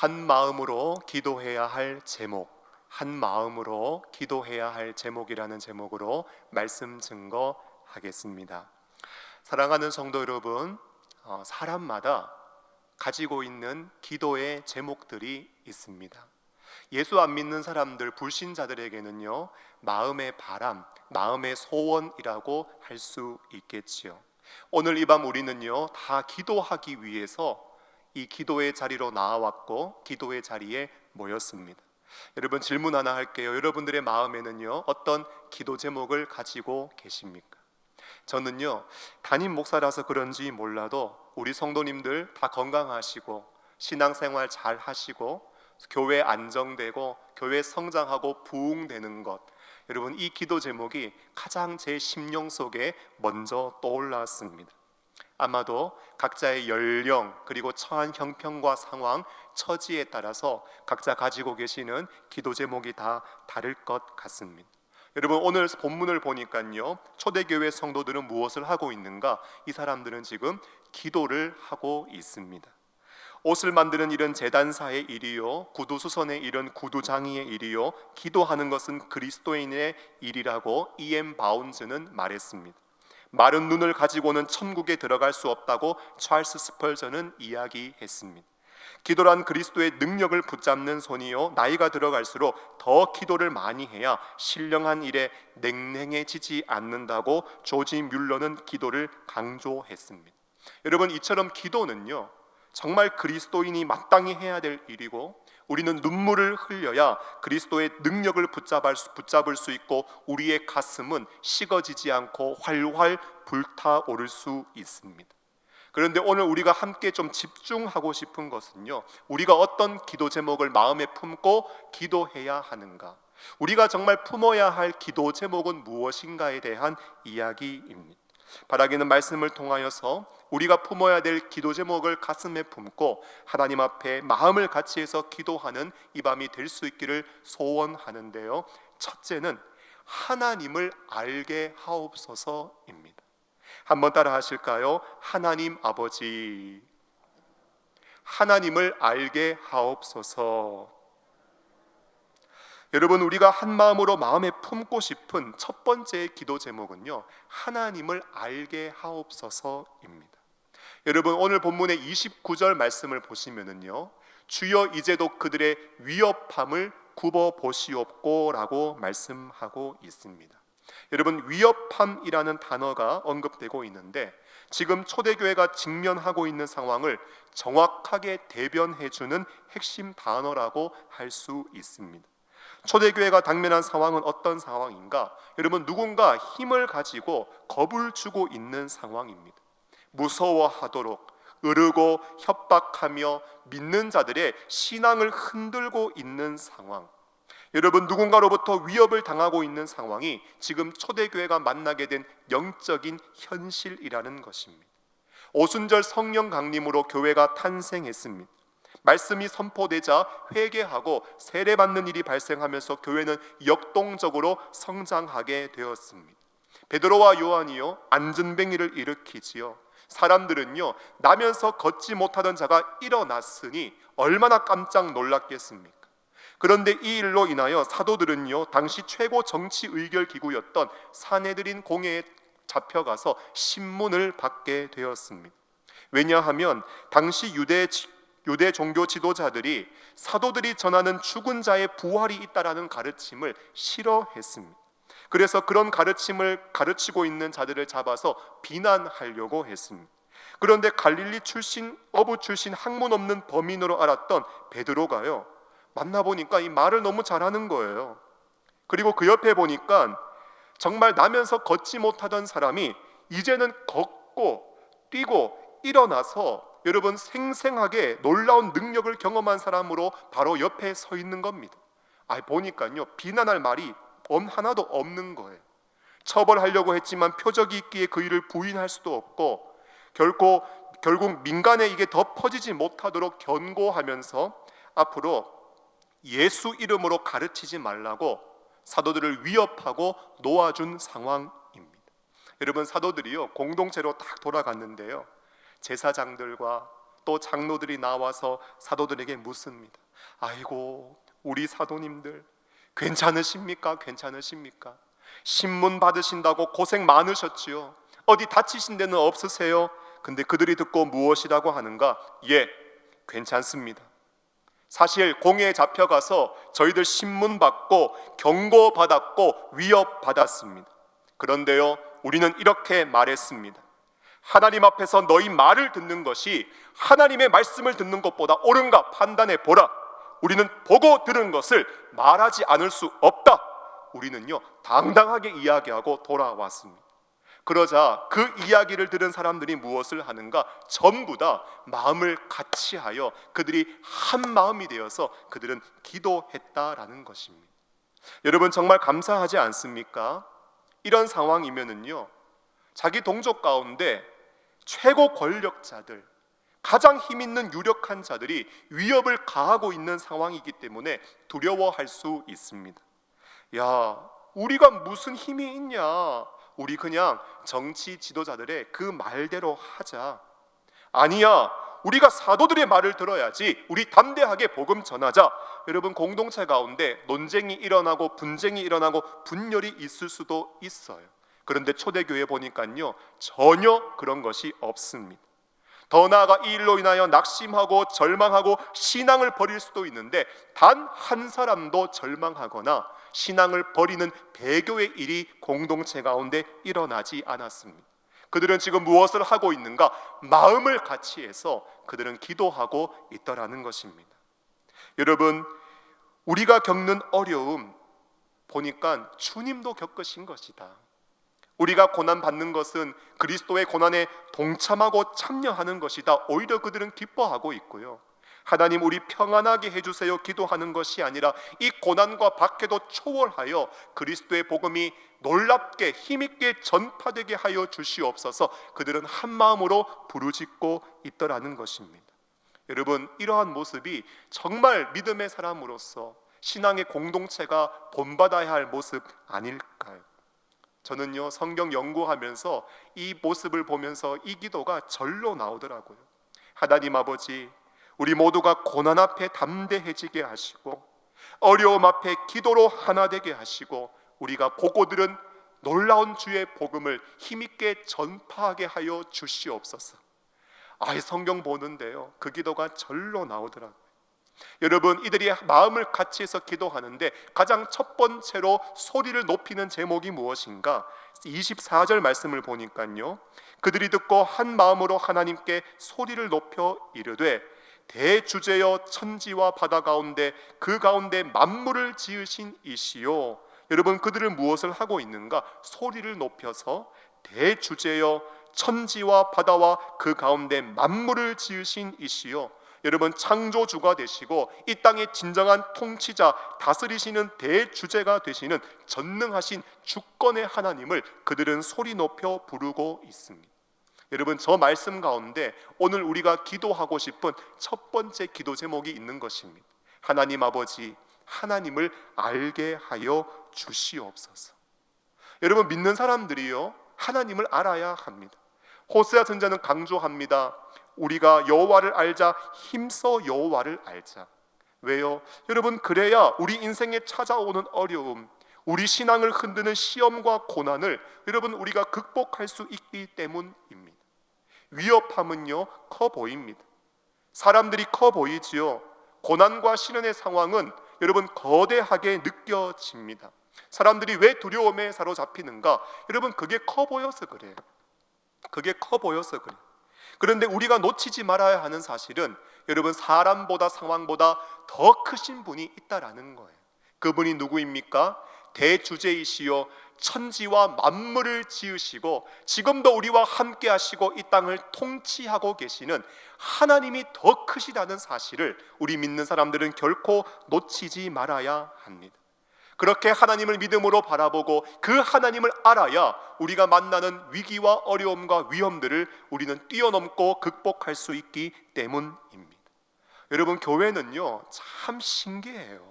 한 마음으로 기도해야 할 제목, 한 마음으로 기도해야 할 제목이라는 제목으로 말씀 증거하겠습니다. 사랑하는 성도 여러분, 어, 사람마다 가지고 있는 기도의 제목들이 있습니다. 예수 안 믿는 사람들, 불신자들에게는요, 마음의 바람, 마음의 소원이라고 할 수 있겠지요. 오늘 이 밤 우리는요, 다 기도하기 위해서 이 기도의 자리로 나와왔고, 기도의 자리에 모였습니다. 여러분 질문 하나 할게요. 여러분들의 마음에는요, 어떤 기도 제목을 가지고 계십니까? 저는요, 담임 목사라서 그런지 몰라도 우리 성도님들 다 건강하시고, 신앙생활 잘 하시고, 교회 안정되고 교회 성장하고 부흥되는 것 여러분 이 기도 제목이 가장 제 심령 속에 먼저 떠올랐습니다. 아마도 각자의 연령 그리고 처한 형편과 상황 처지에 따라서 각자 가지고 계시는 기도 제목이 다 다를 것 같습니다. 여러분 오늘 본문을 보니까요 초대교회 성도들은 무엇을 하고 있는가? 이 사람들은 지금 기도를 하고 있습니다. 옷을 만드는 일은 재단사의 일이요 구두 수선의 일은 구두장이의 일이요 기도하는 것은 그리스도인의 일이라고 이엠 바운즈는 말했습니다. 마른 눈을 가지고는 천국에 들어갈 수 없다고 찰스 스펄전은 이야기했습니다. 기도란 그리스도의 능력을 붙잡는 손이요 나이가 들어갈수록 더 기도를 많이 해야 신령한 일에 냉랭해지지 않는다고 조지 뮬러는 기도를 강조했습니다. 여러분 이처럼 기도는요 정말 그리스도인이 마땅히 해야 될 일이고 우리는 눈물을 흘려야 그리스도의 능력을 붙잡을 수, 붙잡을 수 있고 우리의 가슴은 식어지지 않고 활활 불타오를 수 있습니다. 그런데 오늘 우리가 함께 좀 집중하고 싶은 것은요. 우리가 어떤 기도 제목을 마음에 품고 기도해야 하는가? 우리가 정말 품어야 할 기도 제목은 무엇인가에 대한 이야기입니다. 바라기는 말씀을 통하여서 우리가 품어야 될 기도 제목을 가슴에 품고 하나님 앞에 마음을 같이해서 기도하는 이 밤이 될 수 있기를 소원하는데요. 첫째는 하나님을 알게 하옵소서입니다. 한번 따라 하실까요? 하나님 아버지 하나님을 알게 하옵소서. 여러분 우리가 한 마음으로 마음에 품고 싶은 첫 번째 기도 제목은요. 하나님을 알게 하옵소서입니다. 여러분 오늘 본문의 29절 말씀을 보시면은요. 주여 이제도 그들의 위협함을 굽어 보시옵고라고 말씀하고 있습니다. 여러분 위협함이라는 단어가 언급되고 있는데 지금 초대교회가 직면하고 있는 상황을 정확하게 대변해 주는 핵심 단어라고 할 수 있습니다. 초대교회가 당면한 상황은 어떤 상황인가? 여러분 누군가 힘을 가지고 겁을 주고 있는 상황입니다. 무서워하도록 으르고 협박하며 믿는 자들의 신앙을 흔들고 있는 상황. 여러분 누군가로부터 위협을 당하고 있는 상황이 지금 초대교회가 만나게 된 영적인 현실이라는 것입니다. 오순절 성령 강림으로 교회가 탄생했습니다. 말씀이 선포되자 회개하고 세례받는 일이 발생하면서 교회는 역동적으로 성장하게 되었습니다. 베드로와 요한이요 안전뱅이를 일으키지요. 사람들은요 나면서 걷지 못하던 자가 일어났으니 얼마나 깜짝 놀랐겠습니까? 그런데 이 일로 인하여 사도들은요 당시 최고 정치 의결 기구였던 사내들인 공회에 잡혀가서 신문을 받게 되었습니다. 왜냐하면 당시 유대 유대 종교 지도자들이 사도들이 전하는 죽은 자의 부활이 있다라는 가르침을 싫어했습니다. 그래서 그런 가르침을 가르치고 있는 자들을 잡아서 비난하려고 했습니다. 그런데 갈릴리 출신 어부 출신 학문 없는 범인으로 알았던 베드로가요. 만나 보니까 이 말을 너무 잘하는 거예요. 그리고 그 옆에 보니까 정말 나면서 걷지 못하던 사람이 이제는 걷고 뛰고 일어나서 여러분 생생하게 놀라운 능력을 경험한 사람으로 바로 옆에 서 있는 겁니다. 아 보니까요 비난할 말이 하나도 없는 거예요. 처벌하려고 했지만 표적이 있기에 그 일을 부인할 수도 없고 결코 결국 민간에 이게 더 퍼지지 못하도록 견고하면서 앞으로 예수 이름으로 가르치지 말라고 사도들을 위협하고 놓아준 상황입니다. 여러분 사도들이요 공동체로 딱 돌아갔는데요. 제사장들과 또또 장로들이 나와서 사도들에게 묻습니다. 아이고 우리 사도님들 괜찮으십니까? 괜찮으십니까? 신문 받으신다고 고생 많으셨지요. 어디 다치신 데는 없으세요? 근데 그들이 듣고 무엇이라고 하는가? 예, 괜찮습니다. 사실 공회에 잡혀가서 저희들 신문 받고 경고 받았고 위협 받았습니다. 그런데요, 우리는 이렇게 말했습니다. 하나님 앞에서 너희 말을 듣는 것이 하나님의 말씀을 듣는 것보다 옳은가 판단해 보라. 우리는 보고 들은 것을 말하지 않을 수 없다. 우리는요, 당당하게 이야기하고 돌아왔습니다. 그러자 그 이야기를 들은 사람들이 무엇을 하는가? 전부 다 마음을 같이 하여 그들이 한 마음이 되어서 그들은 기도했다라는 것입니다. 여러분 정말 감사하지 않습니까? 이런 상황이면은요. 자기 동족 가운데 최고 권력자들, 가장 힘 있는 유력한 자들이 위협을 가하고 있는 상황이기 때문에 두려워할 수 있습니다. 야, 우리가 무슨 힘이 있냐? 우리 그냥 정치 지도자들의 그 말대로 하자. 아니야. 우리가 사도들의 말을 들어야지. 우리 담대하게 복음 전하자. 여러분 공동체 가운데 논쟁이 일어나고 분쟁이 일어나고 분열이 있을 수도 있어요. 그런데 초대교회 보니까요. 전혀 그런 것이 없습니다. 더 나아가 이 일로 인하여 낙심하고 절망하고 신앙을 버릴 수도 있는데 단 한 사람도 절망하거나 신앙을 버리는 배교의 일이 공동체 가운데 일어나지 않았습니다. 그들은 지금 무엇을 하고 있는가? 마음을 같이 해서 그들은 기도하고 있더라는 것입니다. 여러분, 우리가 겪는 어려움 보니까 주님도 겪으신 것이다. 우리가 고난 받는 것은 그리스도의 고난에 동참하고 참여하는 것이다. 오히려 그들은 기뻐하고 있고요. 하나님 우리 평안하게 해주세요 기도하는 것이 아니라 이 고난과 박해도 초월하여 그리스도의 복음이 놀랍게 힘있게 전파되게 하여 주시옵소서 그들은 한 마음으로 부르짖고 있더라는 것입니다 여러분 이러한 모습이 정말 믿음의 사람으로서 신앙의 공동체가 본받아야 할 모습 아닐까요? 저는요 성경 연구하면서 이 모습을 보면서 이 기도가 절로 나오더라고요 하나님 아버지 우리 모두가 고난 앞에 담대해지게 하시고 어려움 앞에 기도로 하나 되게 하시고 우리가 보고 들은 놀라운 주의 복음을 힘있게 전파하게 하여 주시옵소서. 아, 성경 보는데요. 그 기도가 절로 나오더라고요. 여러분, 이들이 마음을 같이 해서 기도하는데 가장 첫 번째로 소리를 높이는 제목이 무엇인가? 24절 말씀을 보니까요. 그들이 듣고 한 마음으로 하나님께 소리를 높여 이르되 대주제여 천지와 바다 가운데 그 가운데 만물을 지으신 이시요 여러분 그들은 무엇을 하고 있는가 소리를 높여서 대주제여 천지와 바다와 그 가운데 만물을 지으신 이시요 여러분 창조주가 되시고 이 땅의 진정한 통치자 다스리시는 대주제가 되시는 전능하신 주권의 하나님을 그들은 소리 높여 부르고 있습니다. 여러분 저 말씀 가운데 오늘 우리가 기도하고 싶은 첫 번째 기도 제목이 있는 것입니다. 하나님 아버지 하나님을 알게 하여 주시옵소서. 여러분 믿는 사람들이요 하나님을 알아야 합니다. 호세아 선자는 강조합니다. 우리가 여호와를 알자 힘써 여호와를 알자. 왜요? 여러분 그래야 우리 인생에 찾아오는 어려움, 우리 신앙을 흔드는 시험과 고난을 여러분 우리가 극복할 수 있기 때문입니다. 위협함은요 커 보입니다. 사람들이 커 보이지요. 고난과 시련의 상황은 여러분 거대하게 느껴집니다. 사람들이 왜 두려움에 사로잡히는가? 여러분 그게 커 보여서 그래요. 그게 커 보여서 그래. 그런데 우리가 놓치지 말아야 하는 사실은 여러분 사람보다 상황보다 더 크신 분이 있다라는 거예요. 그분이 누구입니까? 대주제이시요 천지와 만물을 지으시고 지금도 우리와 함께 하시고 이 땅을 통치하고 계시는 하나님이 더 크시다는 사실을 우리 믿는 사람들은 결코 놓치지 말아야 합니다. 그렇게 하나님을 믿음으로 바라보고 그 하나님을 알아야 우리가 만나는 위기와 어려움과 위험들을 우리는 뛰어넘고 극복할 수 있기 때문입니다. 여러분 교회는요 참 신기해요.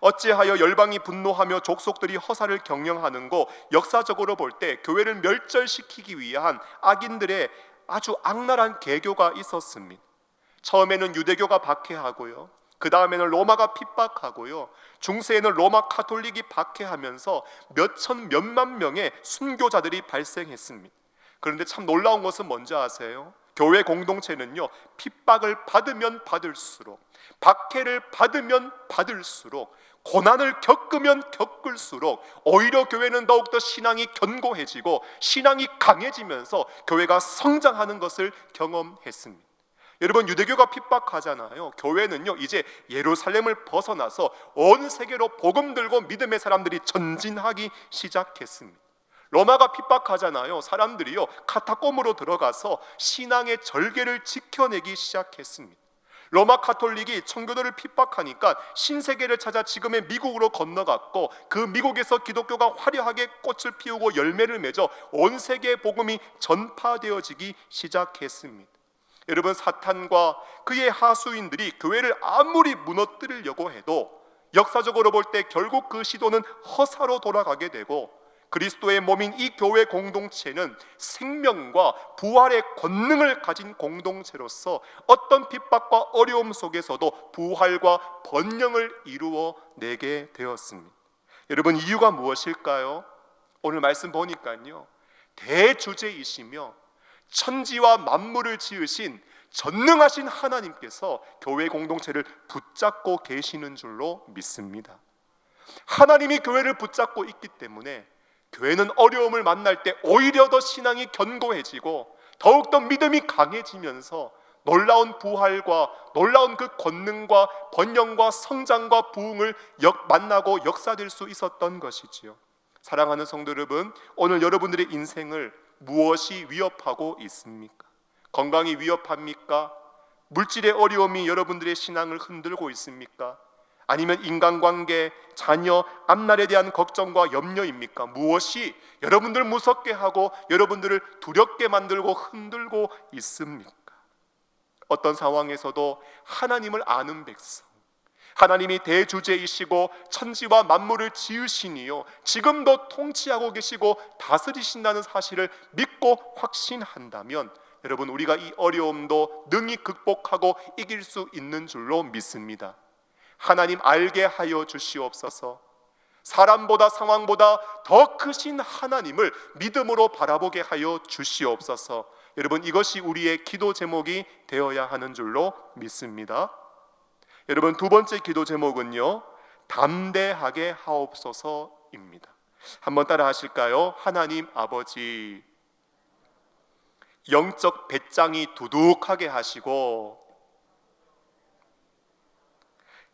어찌하여 열방이 분노하며 족속들이 허사를 경영하는고 역사적으로 볼 때 교회를 멸절시키기 위한 악인들의 아주 악랄한 개교가 있었습니다. 처음에는 유대교가 박해하고요. 그 다음에는 로마가 핍박하고요. 중세에는 로마 카톨릭이 박해하면서 몇천 몇만 명의 순교자들이 발생했습니다. 그런데 참 놀라운 것은 뭔지 아세요? 교회 공동체는요 핍박을 받으면 받을수록 박해를 받으면 받을수록 고난을 겪으면 겪을수록 오히려 교회는 더욱더 신앙이 견고해지고 신앙이 강해지면서 교회가 성장하는 것을 경험했습니다. 여러분 유대교가 핍박하잖아요. 교회는요 이제 예루살렘을 벗어나서 온 세계로 복음 들고 믿음의 사람들이 전진하기 시작했습니다. 로마가 핍박하잖아요. 사람들이요 카타콤으로 들어가서 신앙의 절개를 지켜내기 시작했습니다. 로마 카톨릭이 청교도를 핍박하니까 신세계를 찾아 지금의 미국으로 건너갔고 그 미국에서 기독교가 화려하게 꽃을 피우고 열매를 맺어 온 세계의 복음이 전파되어지기 시작했습니다. 여러분 사탄과 그의 하수인들이 교회를 아무리 무너뜨리려고 해도 역사적으로 볼 때 결국 그 시도는 허사로 돌아가게 되고 그리스도의 몸인 이 교회 공동체는 생명과 부활의 권능을 가진 공동체로서 어떤 핍박과 어려움 속에서도 부활과 번영을 이루어 내게 되었습니다. 여러분 이유가 무엇일까요? 오늘 말씀 보니까요. 대주제이시며 천지와 만물을 지으신 전능하신 하나님께서 교회 공동체를 붙잡고 계시는 줄로 믿습니다. 하나님이 교회를 붙잡고 있기 때문에 교회는 어려움을 만날 때 오히려 더 신앙이 견고해지고 더욱더 믿음이 강해지면서 놀라운 부활과 놀라운 그 권능과 번영과 성장과 부흥을 역, 만나고 역사될 수 있었던 것이지요. 사랑하는 성도 여러분, 오늘 여러분들의 인생을 무엇이 위협하고 있습니까? 건강이 위협합니까? 물질의 어려움이 여러분들의 신앙을 흔들고 있습니까? 아니면 인간관계, 자녀, 앞날에 대한 걱정과 염려입니까? 무엇이 여러분들 무섭게 하고 여러분들을 두렵게 만들고 흔들고 있습니까? 어떤 상황에서도 하나님을 아는 백성, 하나님이 대주제이시고 천지와 만물을 지으시니요 지금도 통치하고 계시고 다스리신다는 사실을 믿고 확신한다면 여러분 우리가 이 어려움도 능히 극복하고 이길 수 있는 줄로 믿습니다. 하나님 알게 하여 주시옵소서. 사람보다 상황보다 더 크신 하나님을 믿음으로 바라보게 하여 주시옵소서. 여러분 이것이 우리의 기도 제목이 되어야 하는 줄로 믿습니다. 여러분 두 번째 기도 제목은요. 담대하게 하옵소서입니다. 한번 따라 하실까요? 하나님 아버지 영적 배짱이 두둑하게 하시고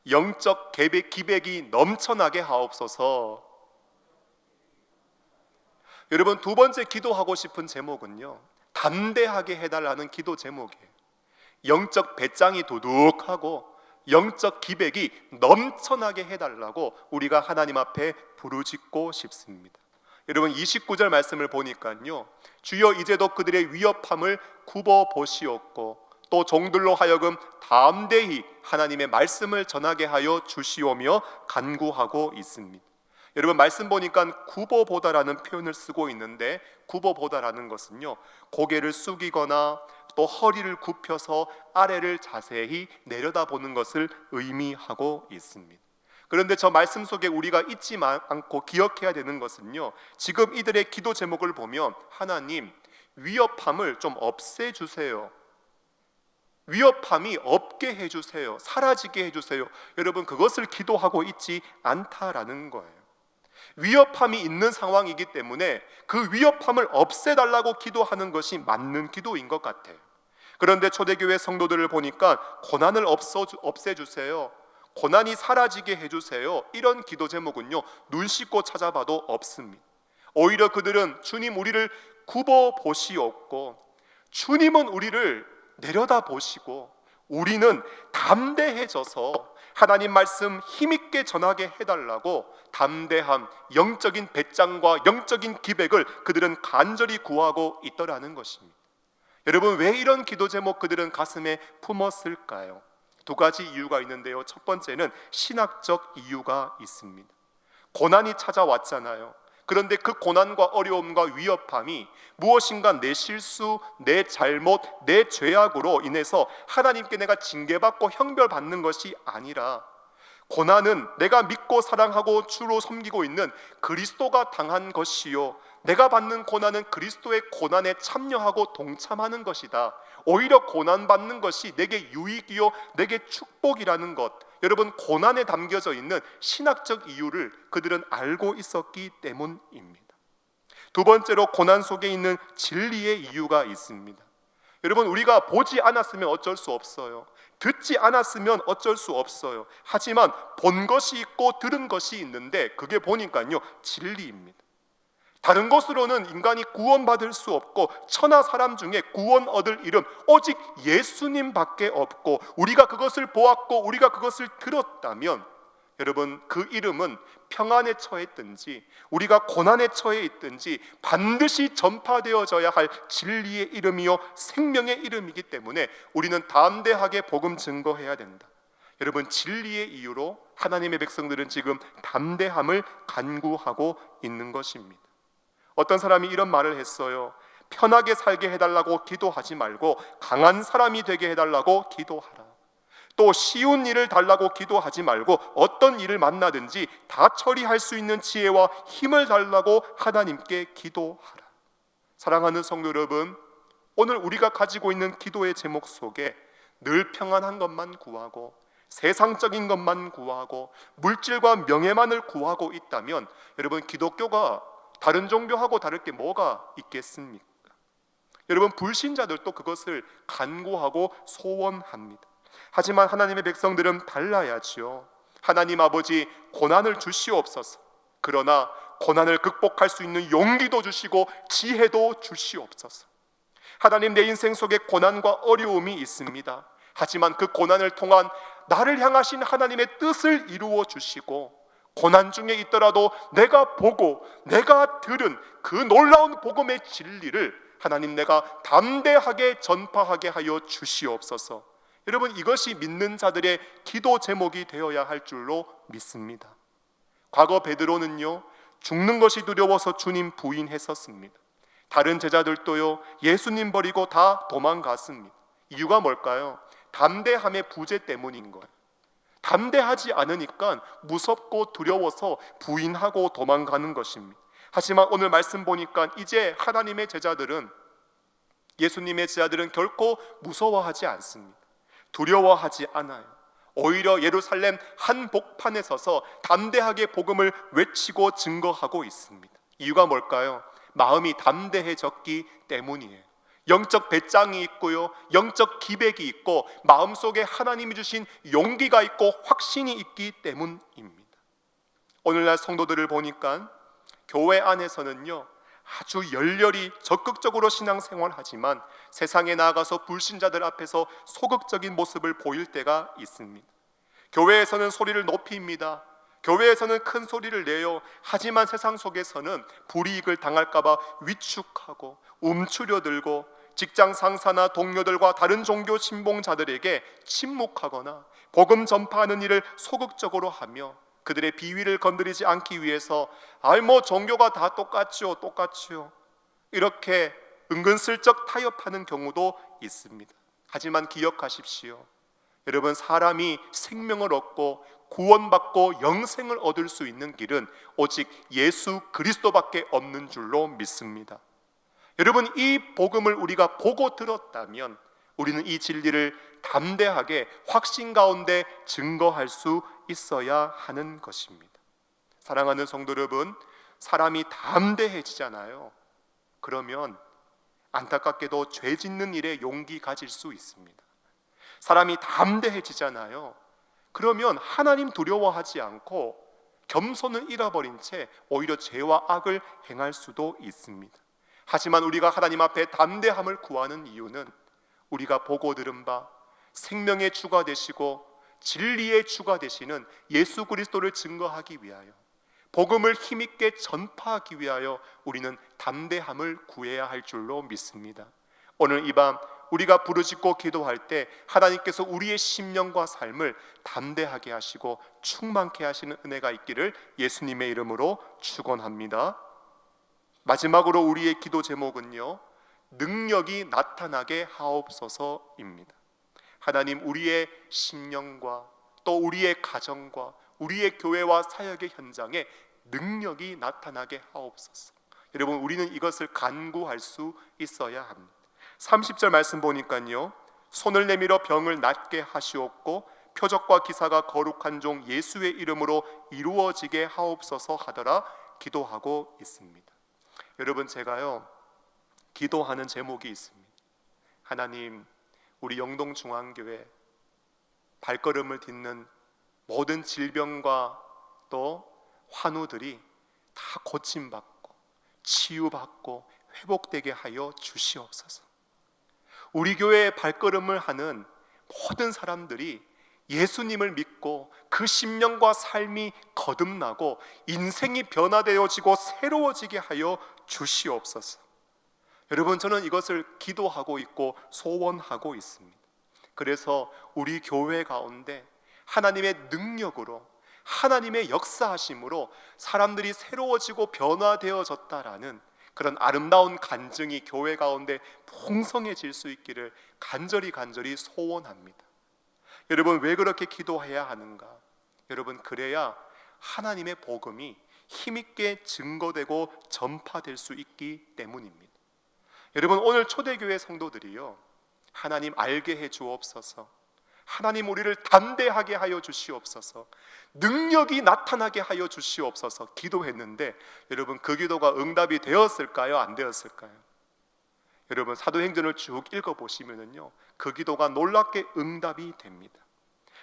영적 계백, 기백이 넘쳐나게 하옵소서. 여러분 두 번째 기도하고 싶은 제목은요. 담대하게 해달라는 기도 제목이에요. 영적 배짱이 도둑하고 영적 기백이 넘쳐나게 해달라고 우리가 하나님 앞에 부르짖고 싶습니다. 여러분 29절 말씀을 보니까요. 주여 이제도 그들의 위협함을 굽어 보시옵고 또 종들로 하여금 담대히 하나님의 말씀을 전하게 하여 주시오며 간구하고 있습니다. 여러분 말씀 보니까 굽어보다라는 표현을 쓰고 있는데 굽어보다라는 것은요 고개를 숙이거나 또 허리를 굽혀서 아래를 자세히 내려다보는 것을 의미하고 있습니다. 그런데 저 말씀 속에 우리가 잊지 않고 기억해야 되는 것은요 지금 이들의 기도 제목을 보면 하나님 위협함을 좀 없애 주세요. 위협함이 없게 해 주세요. 사라지게 해 주세요. 여러분 그것을 기도하고 있지 않다라는 거예요. 위협함이 있는 상황이기 때문에 그 위협함을 없애달라고 기도하는 것이 맞는 기도인 것 같아요. 그런데 초대교회 성도들을 보니까 고난을 없애주세요. 고난이 사라지게 해주세요. 이런 기도 제목은요, 눈 씻고 찾아봐도 없습니다. 오히려 그들은 주님 우리를 굽어 보시옵고, 주님은 우리를 내려다 보시고 우리는 담대해져서 하나님 말씀 힘있게 전하게 해달라고 담대함, 영적인 배짱과 영적인 기백을 그들은 간절히 구하고 있더라는 것입니다. 여러분 왜 이런 기도 제목 그들은 가슴에 품었을까요? 두 가지 이유가 있는데요. 첫 번째는 신학적 이유가 있습니다. 고난이 찾아왔잖아요. 그런데 그 고난과 어려움과 위협함이 무엇인가 내 실수, 내 잘못, 내 죄악으로 인해서 하나님께 내가 징계받고 형벌받는 것이 아니라 고난은 내가 믿고 사랑하고 주로 섬기고 있는 그리스도가 당한 것이요. 내가 받는 고난은 그리스도의 고난에 참여하고 동참하는 것이다. 오히려 고난받는 것이 내게 유익이요, 내게 축복이라는 것. 여러분, 고난에 담겨져 있는 신학적 이유를 그들은 알고 있었기 때문입니다. 두 번째로 고난 속에 있는 진리의 이유가 있습니다. 여러분, 우리가 보지 않았으면 어쩔 수 없어요. 듣지 않았으면 어쩔 수 없어요. 하지만 본 것이 있고 들은 것이 있는데 그게 보니까요 진리입니다. 다른 것으로는 인간이 구원받을 수 없고 천하 사람 중에 구원 얻을 이름 오직 예수님밖에 없고 우리가 그것을 보았고 우리가 그것을 들었다면 여러분 그 이름은 평안에 처했든지 우리가 고난에 처해 있든지 반드시 전파되어져야 할 진리의 이름이요 생명의 이름이기 때문에 우리는 담대하게 복음 증거해야 된다. 여러분 진리의 이유로 하나님의 백성들은 지금 담대함을 간구하고 있는 것입니다. 어떤 사람이 이런 말을 했어요. 편하게 살게 해달라고 기도하지 말고 강한 사람이 되게 해달라고 기도하라. 또 쉬운 일을 달라고 기도하지 말고 어떤 일을 만나든지 다 처리할 수 있는 지혜와 힘을 달라고 하나님께 기도하라. 사랑하는 성도 여러분, 오늘 우리가 가지고 있는 기도의 제목 속에 늘 평안한 것만 구하고 세상적인 것만 구하고 물질과 명예만을 구하고 있다면 여러분 기독교가 다른 종교하고 다를 게 뭐가 있겠습니까? 여러분 불신자들도 그것을 간구하고 소원합니다. 하지만 하나님의 백성들은 달라야지요. 하나님 아버지 고난을 주시옵소서. 그러나 고난을 극복할 수 있는 용기도 주시고 지혜도 주시옵소서. 하나님 내 인생 속에 고난과 어려움이 있습니다. 하지만 그 고난을 통한 나를 향하신 하나님의 뜻을 이루어 주시고 고난 중에 있더라도 내가 보고 내가 들은 그 놀라운 복음의 진리를 하나님 내가 담대하게 전파하게 하여 주시옵소서. 여러분 이것이 믿는 자들의 기도 제목이 되어야 할 줄로 믿습니다. 과거 베드로는요 죽는 것이 두려워서 주님 부인했었습니다. 다른 제자들도요 예수님 버리고 다 도망갔습니다. 이유가 뭘까요? 담대함의 부재 때문인 거예요. 담대하지 않으니까 무섭고 두려워서 부인하고 도망가는 것입니다. 하지만 오늘 말씀 보니까 이제 하나님의 제자들은 예수님의 제자들은 결코 무서워하지 않습니다. 두려워하지 않아요. 오히려 예루살렘 한 복판에 서서 담대하게 복음을 외치고 증거하고 있습니다. 이유가 뭘까요? 마음이 담대해졌기 때문이에요. 영적 배짱이 있고요. 영적 기백이 있고 마음속에 하나님이 주신 용기가 있고 확신이 있기 때문입니다. 오늘날 성도들을 보니까 교회 안에서는요. 아주 열렬히 적극적으로 신앙생활하지만 세상에 나가서 불신자들 앞에서 소극적인 모습을 보일 때가 있습니다. 교회에서는 소리를 높입니다. 교회에서는 큰 소리를 내요. 하지만 세상 속에서는 불이익을 당할까봐 위축하고 움츠려들고 직장 상사나 동료들과 다른 종교 신봉자들에게 침묵하거나 복음 전파하는 일을 소극적으로 하며 그들의 비위를 건드리지 않기 위해서 아이 뭐 종교가 다 똑같죠 똑같죠 이렇게 은근슬쩍 타협하는 경우도 있습니다. 하지만 기억하십시오. 여러분 사람이 생명을 얻고 구원받고 영생을 얻을 수 있는 길은 오직 예수 그리스도밖에 없는 줄로 믿습니다. 여러분 이 복음을 우리가 보고 들었다면 우리는 이 진리를 담대하게 확신 가운데 증거할 수 있어야 하는 것입니다. 사랑하는 성도 여러분, 사람이 담대해지잖아요. 그러면 안타깝게도 죄 짓는 일에 용기 가질 수 있습니다. 사람이 담대해지잖아요. 그러면 하나님 두려워하지 않고 겸손을 잃어버린 채 오히려 죄와 악을 행할 수도 있습니다. 하지만 우리가 하나님 앞에 담대함을 구하는 이유는 우리가 보고 들은 바 생명의 주가 되시고 진리의 주가 되시는 예수 그리스도를 증거하기 위하여 복음을 힘있게 전파하기 위하여 우리는 담대함을 구해야 할 줄로 믿습니다. 오늘 이 밤 우리가 부르짖고 기도할 때 하나님께서 우리의 심령과 삶을 담대하게 하시고 충만케 하시는 은혜가 있기를 예수님의 이름으로 축원합니다. 마지막으로 우리의 기도 제목은요. 능력이 나타나게 하옵소서입니다. 하나님 우리의 심령과 또 우리의 가정과 우리의 교회와 사역의 현장에 능력이 나타나게 하옵소서. 여러분 우리는 이것을 간구할 수 있어야 합니다. 30절 말씀 보니까요. 손을 내밀어 병을 낫게 하시옵고 표적과 기사가 거룩한 종 예수의 이름으로 이루어지게 하옵소서 하더라 기도하고 있습니다. 여러분 제가요. 기도하는 제목이 있습니다. 하나님 우리 영동 중앙교회 발걸음을 딛는 모든 질병과 또 환우들이 다 고침 받고 치유 받고 회복되게 하여 주시옵소서. 우리 교회에 발걸음을 하는 모든 사람들이 예수님을 믿고 그 심령과 삶이 거듭나고 인생이 변화되어지고 새로워지게 하여 주시옵소서. 여러분 저는 이것을 기도하고 있고 소원하고 있습니다. 그래서 우리 교회 가운데 하나님의 능력으로 하나님의 역사하심으로 사람들이 새로워지고 변화되어졌다라는 그런 아름다운 간증이 교회 가운데 풍성해질 수 있기를 간절히 간절히 소원합니다. 여러분 왜 그렇게 기도해야 하는가? 여러분 그래야 하나님의 복음이 힘있게 증거되고 전파될 수 있기 때문입니다. 여러분 오늘 초대교회 성도들이요 하나님 알게 해 주옵소서. 하나님 우리를 담대하게 하여 주시옵소서. 능력이 나타나게 하여 주시옵소서. 기도했는데 여러분 그 기도가 응답이 되었을까요? 안 되었을까요? 여러분 사도행전을 쭉 읽어 보시면은요. 그 기도가 놀랍게 응답이 됩니다.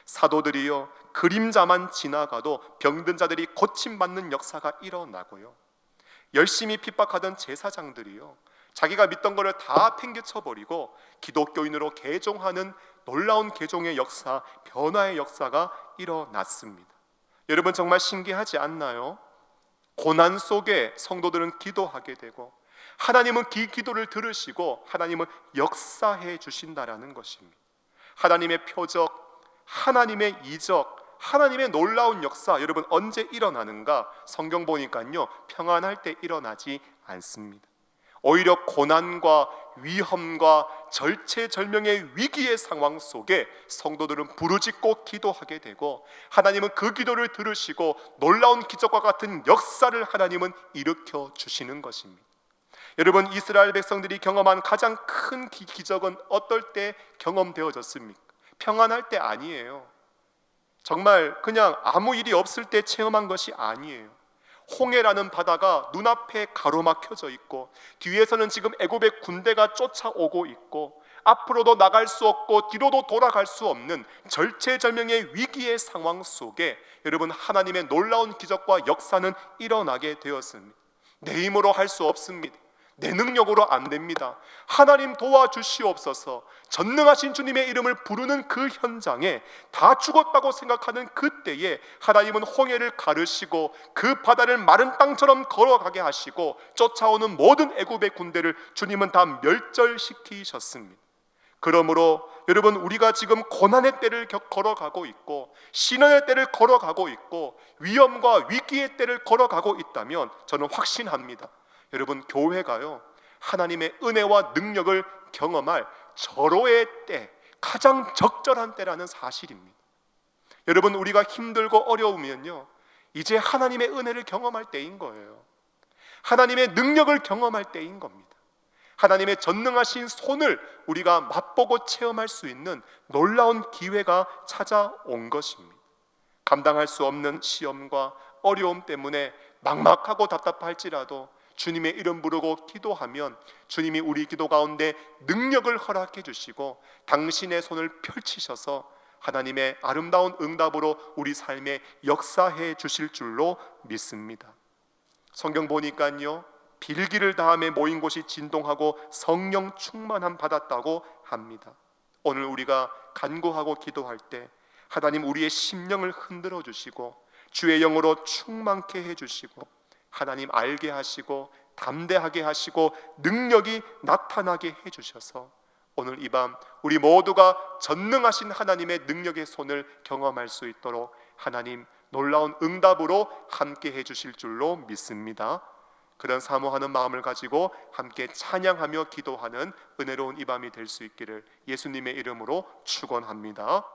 사도들이요 그림자만 지나가도 병든 자들이 고침 받는 역사가 일어나고요. 열심히 핍박하던 제사장들이요 자기가 믿던 것을 다 팽개쳐 버리고 기독교인으로 개종하는 놀라운 개종의 역사, 변화의 역사가 일어났습니다. 여러분 정말 신기하지 않나요? 고난 속에 성도들은 기도하게 되고 하나님은 그 기도를 들으시고 하나님은 역사해 주신다라는 것입니다. 하나님의 표적, 하나님의 이적, 하나님의 놀라운 역사 여러분 언제 일어나는가? 성경 보니까요. 평안할 때 일어나지 않습니다. 오히려 고난과 위험과 절체절명의 위기의 상황 속에 성도들은 부르짖고 기도하게 되고 하나님은 그 기도를 들으시고 놀라운 기적과 같은 역사를 하나님은 일으켜 주시는 것입니다. 여러분 이스라엘 백성들이 경험한 가장 큰 기- 기적은 어떨 때 경험되어졌습니까? 평안할 때 아니에요. 정말 그냥 아무 일이 없을 때 체험한 것이 아니에요. 홍해라는 바다가 눈앞에 가로막혀져 있고 뒤에서는 지금 애굽의 군대가 쫓아오고 있고 앞으로도 나갈 수 없고 뒤로도 돌아갈 수 없는 절체절명의 위기의 상황 속에 여러분 하나님의 놀라운 기적과 역사는 일어나게 되었습니다. 내 힘으로 할 수 없습니다. 내 능력으로 안 됩니다. 하나님 도와주시옵소서. 전능하신 주님의 이름을 부르는 그 현장에 다 죽었다고 생각하는 그때에 하나님은 홍해를 가르시고 그 바다를 마른 땅처럼 걸어가게 하시고 쫓아오는 모든 애굽의 군대를 주님은 다 멸절시키셨습니다. 그러므로 여러분 우리가 지금 고난의 때를 겪- 걸어가고 있고 신앙의 때를 걸어가고 있고 위험과 위기의 때를 걸어가고 있다면 저는 확신합니다. 여러분 교회가요 하나님의 은혜와 능력을 경험할 절호의 때 가장 적절한 때라는 사실입니다. 여러분 우리가 힘들고 어려우면요 이제 하나님의 은혜를 경험할 때인 거예요. 하나님의 능력을 경험할 때인 겁니다. 하나님의 전능하신 손을 우리가 맛보고 체험할 수 있는 놀라운 기회가 찾아온 것입니다. 감당할 수 없는 시험과 어려움 때문에 막막하고 답답할지라도 주님의 이름 부르고 기도하면 주님이 우리 기도 가운데 능력을 허락해 주시고 당신의 손을 펼치셔서 하나님의 아름다운 응답으로 우리 삶에 역사해 주실 줄로 믿습니다. 성경 보니까요. 빌기를 다음에 모인 곳이 진동하고 성령 충만함 받았다고 합니다. 오늘 우리가 간구하고 기도할 때 하나님 우리의 심령을 흔들어 주시고 주의 영으로 충만케 해 주시고 하나님 알게 하시고 담대하게 하시고 능력이 나타나게 해 주셔서 오늘 이 밤 우리 모두가 전능하신 하나님의 능력의 손을 경험할 수 있도록 하나님 놀라운 응답으로 함께 해 주실 줄로 믿습니다. 그런 사모하는 마음을 가지고 함께 찬양하며 기도하는 은혜로운 이 밤이 될 수 있기를 예수님의 이름으로 축원합니다.